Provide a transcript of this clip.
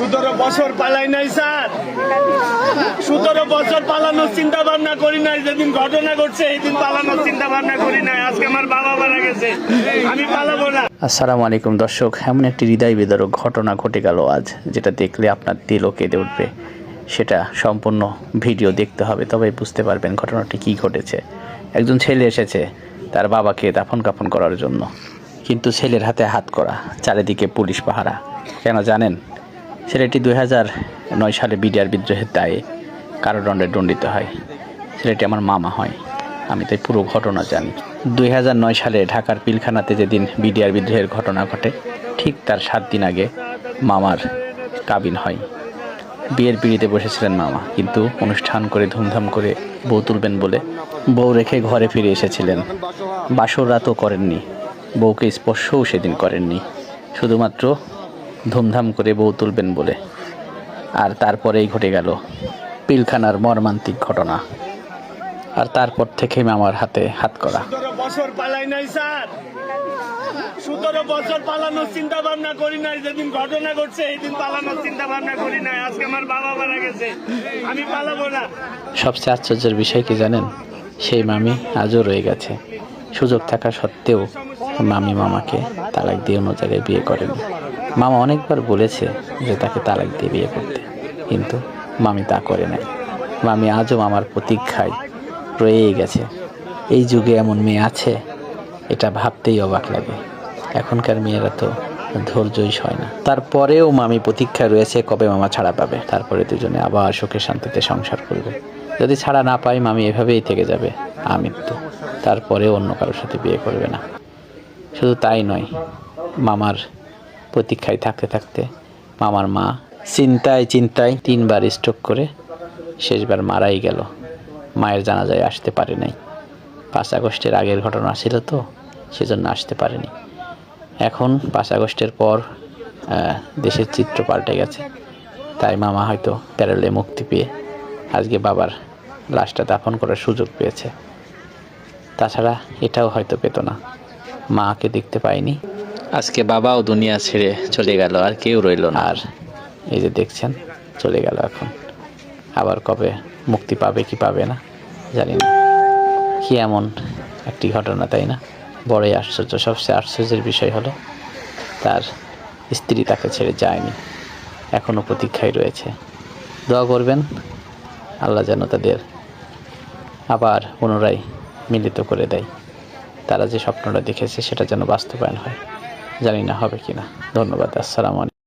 সতেরো বছর পালাই নাই, স্যার। সতেরো বছর পালানোর চিন্তা ভাবনা করি নাই, যেদিন ঘটনা ঘটছে দিন পালানোর চিন্তা ভাবনা করি নাই। আজকে আমার বাবা মারা গেছে, আমি পালাবো না। আসসালামু আলাইকুম দর্শক, এমন একটি হৃদয় বিদারক ঘটনা ঘটে গেল আজ, যেটা দেখলে আপনার দিলও কেঁদে উঠবে। সেটা সম্পূর্ণ ভিডিও দেখতে হবে, তবে বুঝতে পারবেন ঘটনাটি কী ঘটেছে। একজন ছেলে এসেছে, তার বাবাকে দাফন কাফন করার জন্য। কিন্তু ছেলের হাতে হাত করা, চারিদিকে পুলিশ পাহারা। কেন জানেন? ছেলেটি দুই নয় সালে বিডিআর বিদ্রোহের দায়ে কারাদণ্ডে দণ্ডিত হয়। ছেলেটি আমার মামা হয়। আমি তাই পুরো ঘটনা জানি। দুই নয় সালে ঢাকার পিলখানাতে যেদিন বিডিআর বিদ্রোহের ঘটনা ঘটে, ঠিক তার সাত দিন আগে মামার কাবিন হয়। বিয়ের পিড়িতে বসেছিলেন মামা, কিন্তু অনুষ্ঠান করে ধুমধাম করে বউ তুলবেন বলে বউ রেখে ঘরে ফিরে এসেছিলেন। বাসর রাতও করেননি। বউকে স্পর্শও সেদিন করেননি। শুধুমাত্র ধুমধাম করে বউ তুলবেন বলে। আর তারপরেই ঘটে গেল পিলখানার মর্মান্তিক ঘটনা। আর তারপর থেকেই মামার হাতে হাত করা। বছর পালাই নাই স্যার। সতেরো বছর পালানোর চিন্তা ভাবনা করি নাই। যেদিন ঘটনা ঘটছে এই পালানোর চিন্তা ভাবনা করি নাই। আজকে আমার বাবা মারা গেছে। আমি পালাবো না। সবচেয়ে আশ্চর্যের বিষয় কি জানেন? সেই মামি আজও রয়ে গেছে। সুযোগ থাকা সত্ত্বেও মামি মামাকে তালাক দিয়ে অন্য জায়গায় বিয়ে করেন। মামা অনেকবার বলেছে যে তাকে তালাক দিয়ে বিয়ে করতে। কিন্তু মামি তা করে নাই। মামি আজও মামার প্রতীক্ষায় রয়েই গেছে। এই যুগে এমন মেয়ে আছে, এটা ভাবতেই অবাক লাগে। এখনকার মেয়েরা তো ধৈর্যই হয় না। তারপরেও মামি প্রতীক্ষায় রয়েছে কবে মামা ছাড়া পাবে। তারপরে দুজনে আবার সুখে শান্তিতে সংসার করবে। যদি ছাড়া না পাই মামি এভাবেই থেকে যাবে। আমৃত্যু। তারপরে অন্য কারোর সাথে বিয়ে করবে না। শুধু তাই নয়, মামার প্রতীক্ষায় থাকতে থাকতে মামার মা চিন্তায় চিন্তায় তিনবার স্ট্রোক করে শেষবার মারাই গেল। মায়ের জানাজায় আসতে পারে নাই। পাঁচ আগস্টের আগের ঘটনা ছিল তো, সেজন্য আসতে পারেনি। এখন পাঁচ আগস্টের পর দেশের চিত্র পাল্টে গেছে। তাই মামা হয়তো প্যারেলে মুক্তি পেয়ে আজকে বাবার লাশটা দাফন করার সুযোগ পেয়েছে। তাছাড়া এটাও হয়তো পেত না। মাকে দেখতে পাইনি। আজকে বাবাও দুনিয়া ছেড়ে চলে গেল, আর কেউ রইল না। আর এই যে দেখছেন, চলে গেল এখন। আবার কবে মুক্তি পাবে কি পাবে না, জানি না। কি এমন একটি ঘটনা, তাই না? বড়ই আশ্চর্য। সবচেয়ে আশ্চর্যের বিষয় হলো, তার স্ত্রী তাকে ছেড়ে যায়নি এখনও প্রতীক্ষায় রয়েছে। দোয়া করবেন, আল্লাহ যেন তাদের আবার পুনরায় মিলিত করে দেয়। তারা যে স্বপ্নটা দেখেছে, সেটা যেন বাস্তবায়ন হয়। জানি না হবে কিনা। ধন্যবাদ আসসালামু আলাইকুম।